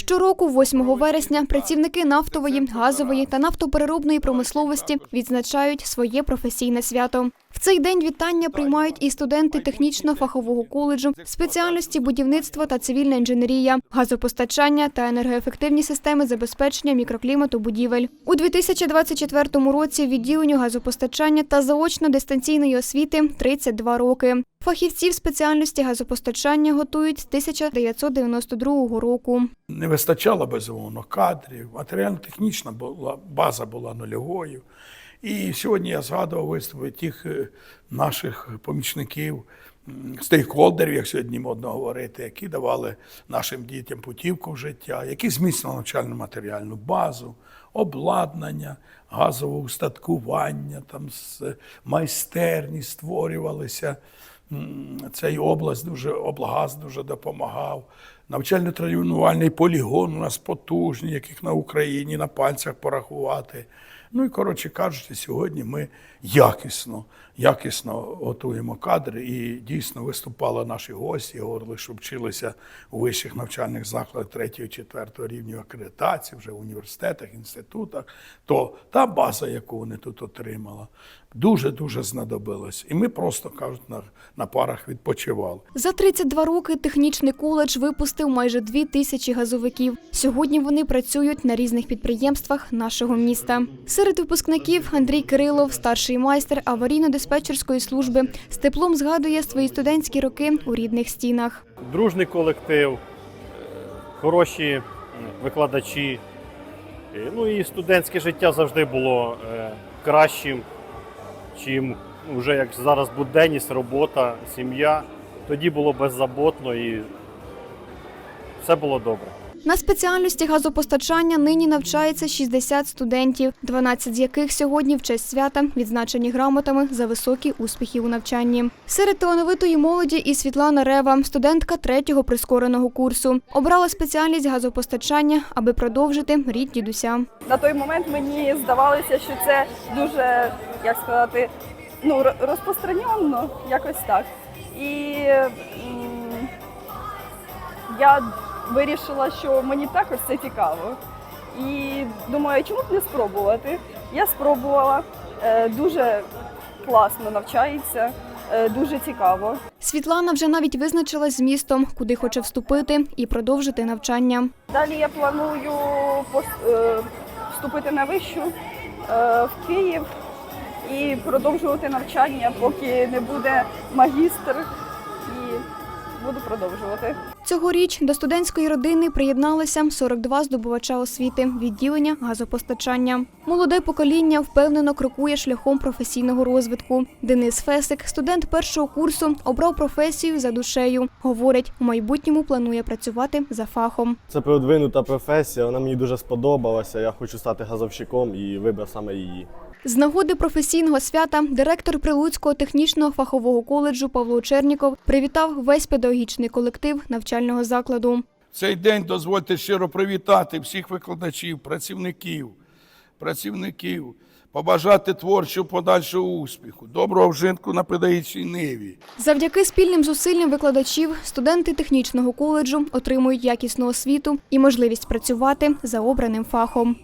Щороку, 8 вересня, працівники нафтової, газової та нафтопереробної промисловості відзначають своє професійне свято. В цей день вітання приймають і студенти технічно-фахового коледжу спеціальності будівництва та цивільна інженерія, газопостачання та енергоефективні системи забезпечення мікроклімату будівель. У 2024 році відділенню газопостачання та заочно-дистанційної освіти 32 роки. Фахівців спеціальності газопостачання готують з 1992 року. Не вистачало безумовно кадрів, матеріально-технічна була база була нульовою. І сьогодні я згадував виступи тих е, наших помічників, стейкхолдерів, як сьогодні модно говорити, які давали нашим дітям путівку в життя, які зміцнили навчальну матеріальну базу, обладнання, газове устаткування, там майстерні створювалися. Цей область дуже облгаз дуже допомагав. Навчально-тренувальний полігон у нас потужний, яких на Україні на пальцях порахувати. Ну і коротше кажучи, сьогодні ми якісно, якісно готуємо кадри і дійсно виступали наші гості, говорили, що вчилися у вищих навчальних закладах 3-4 рівню акредитації, вже в університетах, інститутах. То та база, яку вони тут отримали, дуже-дуже знадобилась. І ми просто кажуть, на, на парах відпочивали. За 32 роки технічний коледж випустив майже дві тисячі газовиків. Сьогодні вони працюють на різних підприємствах нашого міста. Серед випускників Андрій Кирилов, старший майстер аварійно-диспетчерської служби, з теплом згадує свої студентські роки у рідних стінах. дружний колектив, хороші викладачі. Е, Ну і студентське життя завжди було е, кращим, чим вже як зараз буденність, робота, сім'я. Тоді було беззаботно і все було добре. На спеціальності газопостачання нині навчається 60 студентів, 12 з яких сьогодні в честь свята відзначені грамотами за високі успіхи у навчанні. Серед талановитої молоді і Світлана Рева, студентка третього прискореного курсу. Обрала спеціальність газопостачання, аби продовжити рід дідуся. на той момент мені здавалося, що це дуже, як сказати, ну, розпространено, якось так. І я вирішила, що мені також це цікаво. І думаю, чому б не спробувати? Я спробувала, Е, дуже класно навчається, е, дуже цікаво. Світлана вже навіть визначилась з містом, куди хоче вступити і продовжити навчання. Далі я планую е, вступити на вищу в Київ і продовжувати навчання, поки не буде магістр, і буду продовжувати. Цьогоріч до студентської родини приєдналися 42 здобувача освіти відділення газопостачання. Молоде покоління впевнено крокує шляхом професійного розвитку. Денис Фесик, студент першого курсу, обрав професію за душею. Говорить, у майбутньому планує працювати за фахом. Це продвинута професія, вона мені дуже сподобалася. Я хочу стати газовщиком і вибрав саме її. З нагоди професійного свята директор Прилуцького технічного фахового коледжу Павло Черніков привітав весь педагогічний колектив навчального закладу. Цей день дозвольте щиро привітати всіх викладачів, працівників, працівників, побажати творчого подальшого успіху, доброго вжитку на педагогічній ниві. Завдяки спільним зусиллям викладачів студенти технічного коледжу отримують якісну освіту і можливість працювати за обраним фахом.